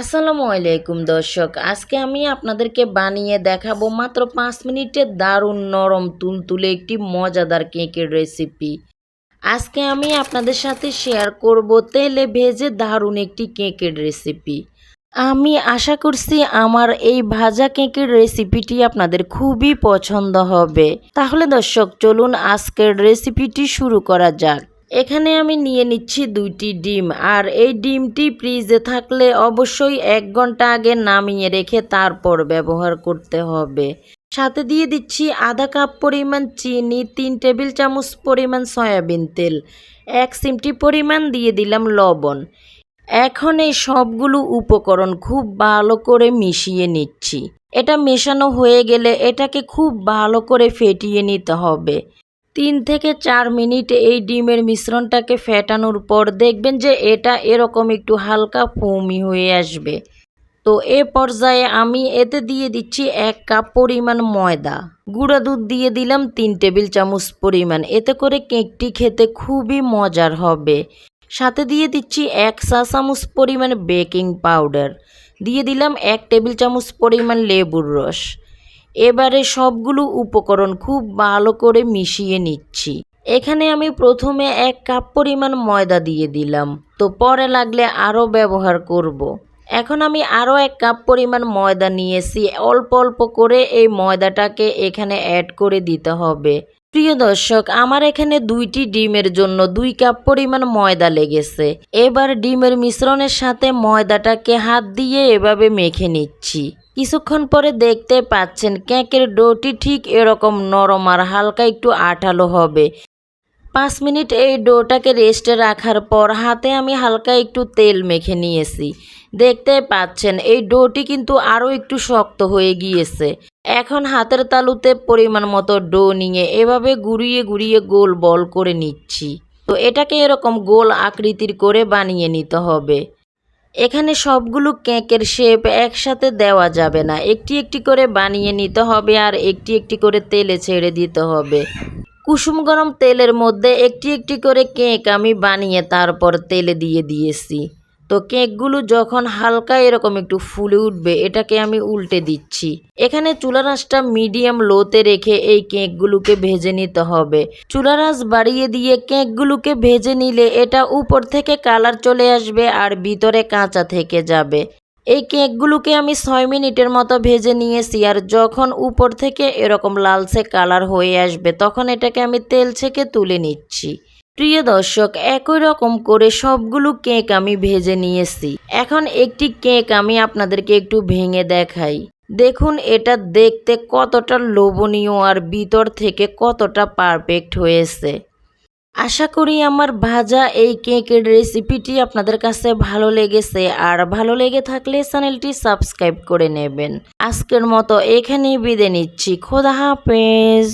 আসসালামু আলাইকুম দর্শক, আজকে আমি আপনাদেরকে বানিয়ে দেখাবো মাত্র পাঁচ মিনিটে দারুণ নরম তুলতুলে একটি মজাদার কেকের রেসিপি আজকে আমি আপনাদের সাথে শেয়ার করব তেলে ভেজে দারুণ একটি কেকের রেসিপি আমি আশা করছি আমার এই ভাজা কেকের রেসিপিটি আপনাদের খুবই পছন্দ হবে। তাহলে দর্শক, চলুন আজকের রেসিপিটি শুরু করা যাক। এখানে আমি নিয়ে নিচ্ছি দুইটি ডিম, আর এই ডিমটি ফ্রিজে থাকলে অবশ্যই এক ঘণ্টা আগে নামিয়ে রেখে তারপর ব্যবহার করতে হবে। সাথে দিয়ে দিচ্ছি আধা কাপ পরিমাণ চিনি, তিন টেবিল চামচ পরিমাণ সয়াবিন তেল, এক সিমটি পরিমাণ দিয়ে দিলাম লবণ। এখন এই সবগুলো উপকরণ খুব ভালো করে মিশিয়ে নিচ্ছি। এটা মেশানো হয়ে গেলে এটাকে খুব ভালো করে ফেটিয়ে নিতে হবে। তিন থেকে চার মিনিট এই ডিমের মিশ্রণটাকে ফেটানোর পর দেখবেন যে এটা এরকম একটু হালকা ফোমি হয়ে আসবে। তো এ পর্যায়ে আমি এতে দিয়ে দিচ্ছি এক কাপ পরিমাণ ময়দা। গুঁড়া দুধ দিয়ে দিলাম তিন টেবিল চামচ পরিমাণ। এতে করে কেকটি খেতে খুবই মজার হবে। সাথে দিয়ে দিচ্ছি এক চা চামচ পরিমাণ বেকিং পাউডার। দিয়ে দিলাম এক টেবিল চামচ পরিমাণ লেবুর রস। এবারে সবগুলো উপকরণ খুব ভালো করে মিশিয়ে নিচ্ছি। এখানে আমি প্রথমে এক কাপ পরিমাণ ময়দা দিয়ে দিলাম। তো পরে লাগলে আরও ব্যবহার করব। এখন আমি আরও এক কাপ পরিমাণ ময়দা নিয়েছি। অল্প অল্প করে এই ময়দাটাকে এখানে অ্যাড করে দিতে হবে। প্রিয় দর্শক, আমার এখানে দুইটি ডিমের জন্য দুই কাপ পরিমাণ ময়দা লেগেছে। এবার ডিমের মিশ্রণের সাথে ময়দাটাকে হাত দিয়ে এভাবে মেখে নিচ্ছি। কিছুক্ষণ পরে দেখতে পাচ্ছেন কেকের ডোটি ঠিক এরকম নরম আর হালকা একটু আঠালো হবে। পাঁচ মিনিট এই ডোটাকে রেস্টে রাখার পর হাতে আমি হালকা একটু তেল মেখে নিয়েছি। দেখতে পাচ্ছেন এই ডোটি কিন্তু আরও একটু শক্ত হয়ে গিয়েছে। এখন হাতের তালুতে পরিমাণ মতো ডো নিয়ে এভাবে গুড়িয়ে গুড়িয়ে গোল বল করে নিচ্ছি। তো এটাকে এরকম গোল আকৃতির করে বানিয়ে নিতে হবে। এখানে সবগুলো কেকের শেপ একসাথে দেওয়া যাবে না। একটি একটি করে বানিয়ে নিতে হবে আর একটি একটি করে তেলে ছেড়ে দিতে হবে। কুসুম গরম তেলের মধ্যে একটি একটি করে কেক আমি বানিয়ে তারপর তেলে দিয়ে দিয়েছি। তো কেকগুলো যখন হালকা এরকম একটু ফুলে উঠবে, এটাকে আমি উল্টে দিচ্ছি। এখানে চুলার আঁচটা মিডিয়াম লোতে রেখে এই কেকগুলোকে ভেজে নিতে হবে। চুলার আঁচ বাড়িয়ে দিয়ে কেকগুলোকে ভেজে নিলে এটা উপর থেকে কালার চলে আসবে আর ভিতরে কাঁচা থেকে যাবে। এই কেকগুলোকে আমি ছয় মিনিটের মতো ভেজে নিয়েছি আর যখন উপর থেকে এরকম লালচে কালার হয়ে আসবে, তখন এটাকে আমি তেল ছেঁকে তুলে নিচ্ছি। প্রিয় দর্শক, একই রকম করে সবগুলো কেক আমি ভেজে নিয়েছি। এখন একটি কেক আমি আপনাদেরকে একটু ভেঙে দেখাই। দেখুন, এটা দেখতে কতটা লোভনীয় আর ভিতর থেকে কতটা পারফেক্ট হয়েছে। আশা করি আমার ভাজা এই কেকের রেসিপিটি আপনাদের কাছে ভালো লেগেছে। আর ভালো লেগে থাকলে চ্যানেলটি সাবস্ক্রাইব করে নেবেন। আজকের মতো এখানেই বিদে নিচ্ছি। খোদা হাফেজ।